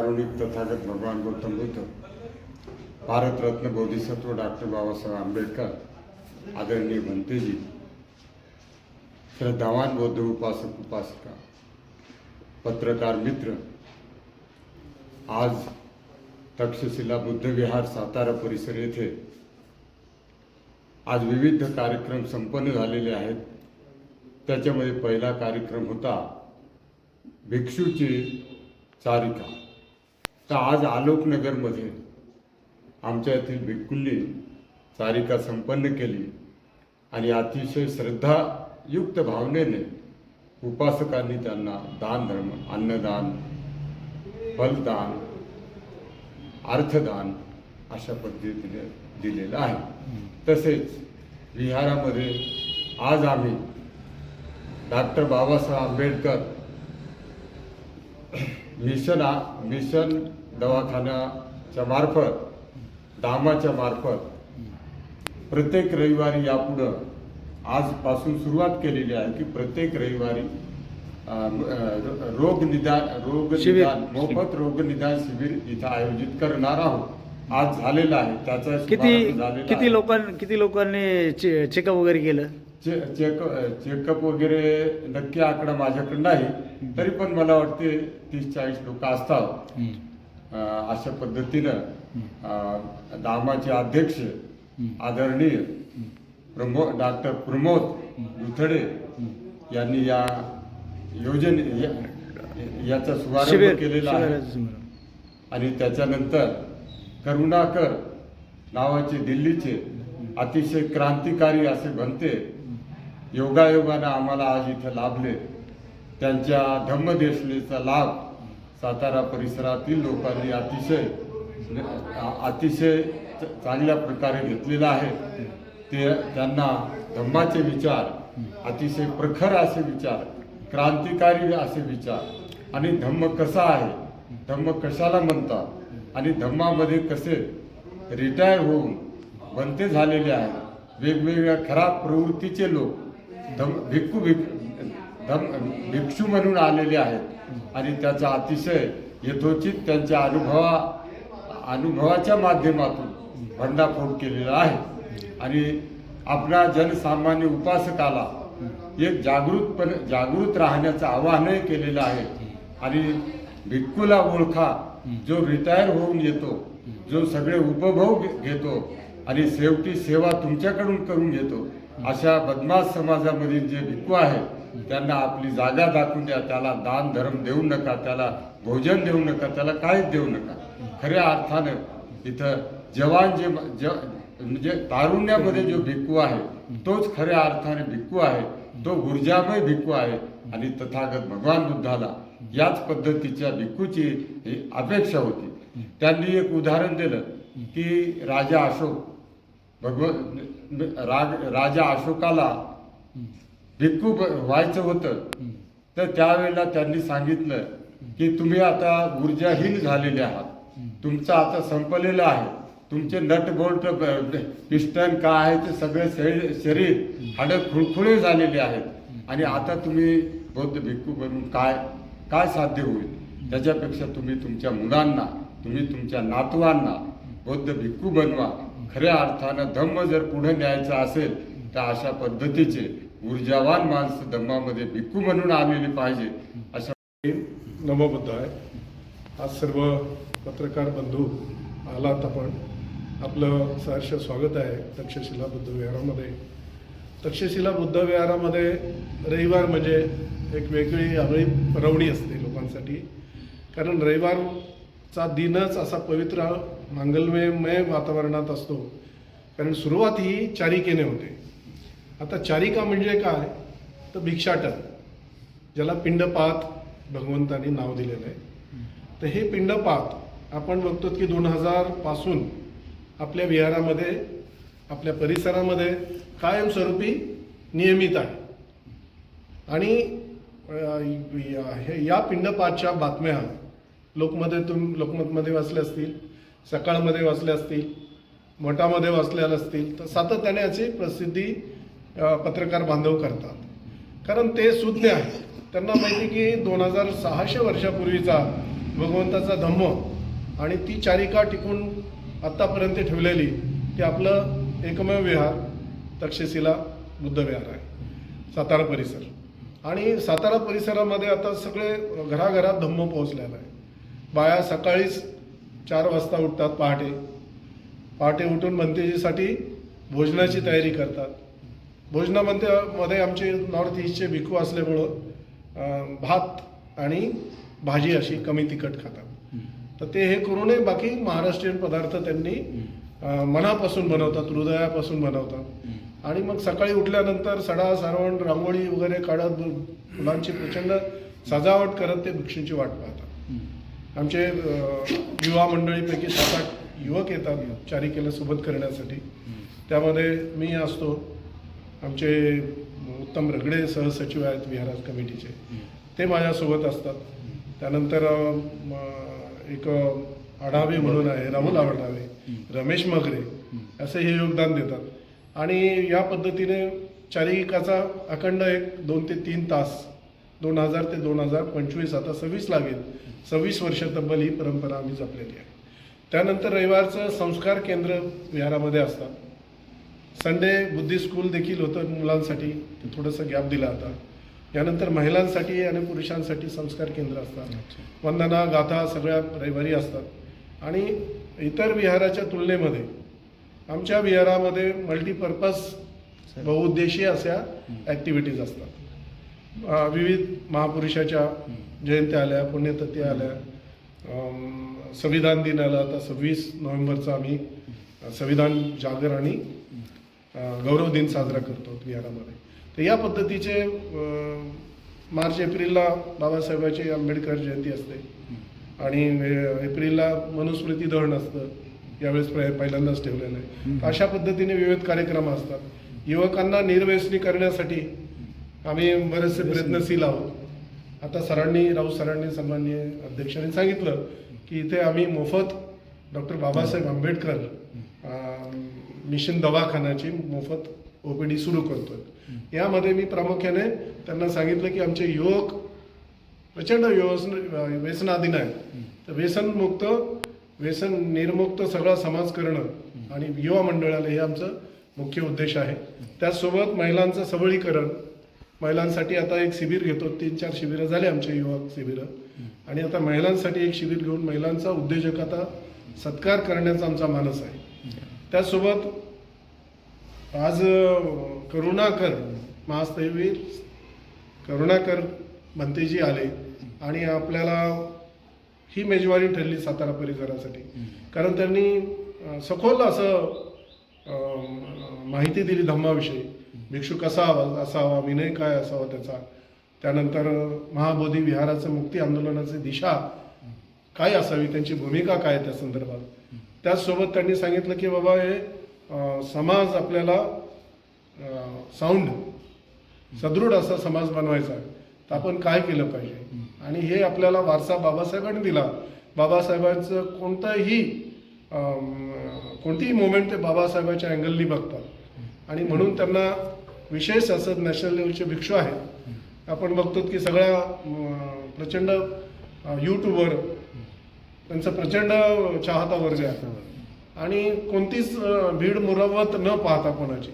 कारुणिक तथागत भगवान गौतम बुद्ध भारतरत्न बोधिसत्व डॉक्टर बाबासाहेब आंबेडकर आदरणीय भंतेजी श्रद्धावान बौद्ध उपासक उपासिका पत्रकार मित्र आज तक्षशिला बुद्ध विहार सातारा परिसर येथे आज विविध कार्यक्रम संपन्न झालेले आहेत. त्याच्यामध्ये पहिला कार्यक्रम होता भिक्षूची चारिका. तर आज आलोकनगरमध्ये आमच्या येथील भिक्खूंनी चारिका संपन्न केली आणि अतिशय श्रद्धायुक्त भावनेने उपासकांनी त्यांना दान धर्म अन्नदान फलदान अर्थदान अशा पद्धतीने दिलेलं आहे. तसेच विहारामध्ये आज आम्ही डॉक्टर बाबासाहेब आंबेडकर मिशन आ- मिशन दवाखान्याच्या मार्फत दामाच्या मार्फत प्रत्येक रविवारी यापुढं आजपासून सुरुवात केलेली आहे की प्रत्येक रविवारी रोग निदान रोग. निदान मोफत रोग निदान शिबिर इथं आयोजित करणार आहोत आज झालेलं आहे त्याचा किती किती. लोकां किती लोकांनी चेकअप वगैरे केलं चे- चेक चेकअप वगैरे नक्की आकडा माझ्याकडे नाही तरी पण मला वाटते तीस चाळीस लोक असतात. अशा पद्धतीनं दामाचे अध्यक्ष आदरणीय प्रमो डॉक्टर प्रमोद दुथडे यांनी या योजने या- याचा शुभारंभ केलेला आहे. आणि त्याच्यानंतर करुणाकर नावाचे दिल्लीचे अतिशय क्रांतिकारी असे बनते. योगायोगानं आम्हाला आज इथं लाभले. त्यांच्या धम्मदेशनेचा लाभ सातारा परिसरातील लोकांनी अतिशय अतिशय च- चांगल्या प्रकारे घेतलेला आहे. ते त्यांना धम्माचे विचार अतिशय प्रखर असे विचार क्रांतिकारी असे विचार. आणि धम्म कसा आहे? धम्म कशाला म्हणतात? आणि धम्मामध्ये कसे रिटायर होऊन बनते झालेले आहेत वेगवेगळ्या खराब प्रवृत्तीचे लोक धम भिक्खू भिक धम भिक्षू म्हणून आलेले आहेत. आणि त्याचा अतिशय यथोचित त्यांच्या अनुभवा अनुभवाच्या माध्यमातून भंडाफोड केलेला आहे. आणि आपला जनसामान्य उपासकाला एक जागृतपणे जागृत राहण्याचं आवाहनही केलेलं आहे. आणि भिक्खूला ओळखा जो रिटायर होऊन येतो जो सगळे उपभोग घेतो आणि शेवटी सेवा तुमच्याकडून करून घेतो. अशा बदमाश समाजामधील जे भिक्खू आहेत त्यांना आपली जागा दाखवून द्या. त्याला दान धर्म देऊ नका. त्याला भोजन देऊ नका. त्याला काहीच देऊ नका. खऱ्या अर्थानं इथं जवान जे ज म्हणजे तारुण्यामध्ये जो भिक्खू आहे तोच खऱ्या अर्थाने भिक्खू आहे. तो ऊर्जामय भिक्खू आहे आणि तथागत भगवान बुद्धाला याच पद्धतीच्या भिक्खूची अपेक्षा होती. त्यांनी एक उदाहरण दिलं की राजा अशोक भगव राग राजा अशोकाला भिक्खू ब- व्हायचं होतं. तर त्यावेळेला त्यांनी सांगितलं की तुम्ही आता ऊर्जाहीन झालेले आहात. तुमचं आता संपलेलं आहे. तुमचे नट बोल्ट पिस्टन काय आहे ते सगळे शरीर शरीर हाडं खुळखुळे झालेले आहेत. आणि आता तुम्ही बौद्ध भिक्खू बनून काय काय साध्य होईल? त्याच्यापेक्षा तुम्ही तुमच्या मुलांना तुम्ही तुमच्या नातवांना बौद्ध भिक्खू बनवा. खऱ्या अर्थानं धम्म जर पुढे न्यायचं असेल तर अशा पद्धतीचे ऊर्जावान माणसं धम्मामध्ये भिक्खू म्हणून आलेली पाहिजे अशा नमोबद्ध आहे. आज सर्व पत्रकार बंधू आलात आपण. आपलं सहर्ष स्वागत आहे तक्षशिला बुद्ध विहारामध्ये. तक्षशिला बुद्ध विहारामध्ये रविवार म्हणजे एक वेगळी आगळी परवणी असते लोकांसाठी. कारण चा दिनच असा पवित्र मांगल्यमय वातावरणात असतो. कारण सुरुवात ही चारिकेने होते. आता चारिका म्हणजे काय? तर भिक्षाटन ज्याला पिंडपात भगवंतांनी नाव दिलेलं आहे. तर हे पिंडपात आपण बघतो की दोन हजारपासून आपल्या विहारामध्ये आपल्या परिसरामध्ये कायमस्वरूपी नियमित आहे. आणि हे- या पिंडपातच्या बातम्या लोकमध्ये लोकमतमध्ये वाचले असतील सकाळमध्ये वाचले असतील मठामध्ये वाचल्या असतील तर सातत्याने याची प्रसिद्धी पत्रकार बांधव करतात. कारण ते सुज्ञ आहे त्यांना माहिती की दोन हजार सहाशे वर्षापूर्वीचा भगवंताचा धम्म आणि ती चारिका टिकून आत्तापर्यंत ठेवलेली ते आपलं एकमेव विहार तक्षशिला बुद्ध विहार आहे. सातारा परिसर. आणि सातारा परिसरामध्ये आता सगळे घराघरात धम्म पोहोचलेला आहे. बाया सकाळीच चार वाजता उठतात पहाटे. पहाटे उठून भंतेजीसाठी भोजनाची तयारी करतात. भोजनामध्ये मध्ये आमचे नॉर्थ ईस्टचे भिकू असल्यामुळं भात आणि भाजी अशी कमी तिखट खातात. तर ते हे करू नये बाकी महाराष्ट्रीयन पदार्थ त्यांनी मनापासून बनवतात हृदयापासून बनवतात. आणि मग सकाळी उठल्यानंतर सडा सारवण रांगोळी वगैरे काढत फुलांची प्रचंड सजावट करत ते भिक्षूंची वाट पाहतात. आमचे युवा मंडळीपैकी सात आठ युवक येतात चारिकेला सोबत करण्यासाठी. त्यामध्ये मी असतो. आमचे उत्तम रगडे सहसचिव आहेत विहाराज कमिटीचे. ते माझ्यासोबत असतात. त्यानंतर एक आढावे म्हणून आहे राहुल आढावे रमेश मगरे असे हे योगदान देतात. आणि या पद्धतीने चारिकाचा अखंड एक दोन ते तीन तास दोन हजार ते दोन हजार पंचवीस आता सव्वीस लागेल. सव्वीस वर्ष तब्बल ही परंपरा आम्ही जपलेली आहे. त्यानंतर रविवारचं संस्कार केंद्र विहारामध्ये असतात संडे बुद्धी स्कूल देखील होतं मुलांसाठी. ते थोडंसं गॅप दिला होता यानंतर महिलांसाठी आणि पुरुषांसाठी संस्कार केंद्र असतात. वंदना गाथा सगळ्या रविवारी असतात. आणि इतर विहाराच्या तुलनेमध्ये आमच्या विहारामध्ये मल्टीपर्पज बहुउद्देशीय अशा ॲक्टिव्हिटीज असतात. विविध महापुरुषाच्या जयंत्या आल्या पुण्यतिथी आल्या. संविधान दिन आला. आता सव्वीस नोव्हेंबरचा आम्ही संविधान जागर आणि गौरव दिन साजरा करतो विहारामध्ये तर या पद्धतीचे मार्च एप्रिलला बाबासाहेबाची आंबेडकर जयंती असते. आणि एप्रिलला मनुस्मृती दहन असतं. यावेळेस पहिल्यांदाच ठेवलेलं आहे. तर अशा पद्धतीने विविध कार्यक्रम असतात. युवकांना निर्व्यसनी करण्यासाठी आम्ही बरेचसे प्रयत्नशील आहोत. आता सरांनी राऊत सरांनी सन्माननीय अध्यक्षांनी सांगितलं की इथे आम्ही मोफत डॉक्टर बाबासाहेब आंबेडकर मिशन दवाखान्याची मोफत ओपीडी सुरू करतोय. यामध्ये मी प्रामुख्याने त्यांना सांगितलं की आमचे युवक प्रचंड व्यसन व्यसनाधीन आहे तर व्यसनमुक्त व्यसन निर्मुक्त सगळा समाज करणं आणि युवा मंडळाला हे आमचं मुख्य उद्देश आहे. त्याचसोबत महिलांचं सबळीकरण महिलांसाठी आता एक शिबिर घेतो तीन चार शिबिरं झाले आमचे युवक शिबिरं. आणि आता महिलांसाठी एक शिबिर घेऊन महिलांचा उद्योजकता सत्कार करण्याचा आमचा मानस आहे. त्याचसोबत आज करुणाकर महास्थैवीर करुणाकर भंतेजी आले आणि आपल्याला ही मेजवारी ठरली सातारा परिसरासाठी. कारण त्यांनी सखोल असं माहिती दिली धम्माविषयी. भिक्षू कसा हवा असावा विनय काय असावा त्याचा? त्यानंतर महाबोधी विहाराचं मुक्ती आंदोलनाची दिशा काय असावी? त्यांची भूमिका काय त्या संदर्भात? त्याचसोबत त्यांनी सांगितलं की बाबा हे समाज आपल्याला साऊंड सदृढ असा समाज बनवायचा आहे. तर आपण काय केलं पाहिजे? आणि हे आपल्याला वारसा बाबासाहेबांनी दिला. बाबासाहेबांचं कोणतंही कोणतीही मोमेंट ते बाबासाहेबाच्या अँगलनी बघतात. आणि म्हणून त्यांना विशेष असं नॅशनल लेवलचे भिक्षू आहेत. आपण बघतो की सगळ्या प्रचंड यूट्यूबवर त्यांचा प्रचंड चाहता वर्ग आहे. आणि कोणतीच भीड मुरवत न पाहता कोणाची.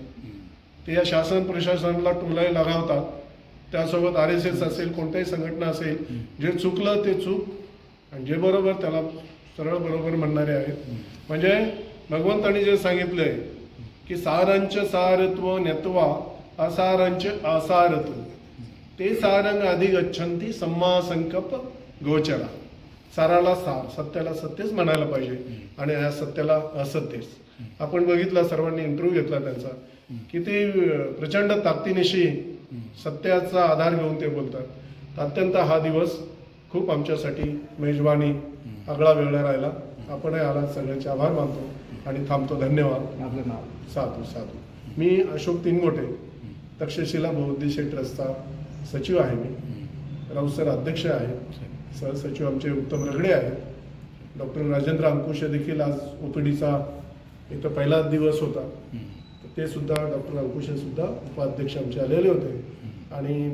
ते या शासन प्रशासनाला टोलाही लगावतात त्यासोबत आर एस एस असेल कोणत्याही संघटना असेल जे चुकलं ते चूक. आणि जे बरोबर त्याला सरळ बरोबर म्हणणारे आहेत. म्हणजे भगवंतांनी जे सांगितलंय की सारांच सारत्व नेत्वा असारांच असारत्व ते सारंग आधी गच्छंती सम्मा संकल्प गोचरा. साराला सार सत्याला सत्यच म्हणायला पाहिजे आणि या सत्याला असत्यच. आपण बघितला सर्वांनी इंटरव्ह्यू घेतला त्यांचा किती ते प्रचंड ताकदीनिशी सत्याचा आधार घेऊन ते बोलतात. अत्यंत हा दिवस खूप आमच्यासाठी मेजवानी आगळा वेगळा राहिला. आपणही आला सगळ्यांचे आभार मानतो. आणि थांबतो. धन्यवाद. आपलं नाव. साधू साधू. मी अशोक तिनगोटे तक्षशिला बौद्धिशी ट्रस्टचा सचिव आहे मी. राऊत सर अध्यक्ष आहे. सहसचिव आमचे उत्तम रगडे आहेत. डॉक्टर राजेंद्र अंकुशे देखील आज ओपीडीचा इथं पहिला दिवस होता. तर ते सुद्धा डॉक्टर अंकुशे सुद्धा उपाध्यक्ष आमचे आलेले होते. आणि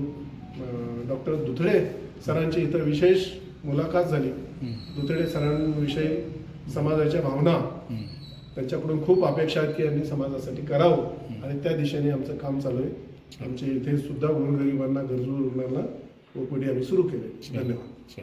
डॉक्टर दुथडे सरांची इथं विशेष मुलाखत झाली. दुतडे सरांविषयी समाजाच्या भावना त्यांच्याकडून खूप अपेक्षा आहेत की यांनी समाजासाठी करावं. आणि त्या दिशेने आमचं काम चालू आहे. आमच्या इथे सुद्धा गोरगरिबांना गरजू रुग्णांना ओपीडी आम्ही सुरू केले धन्यवाद.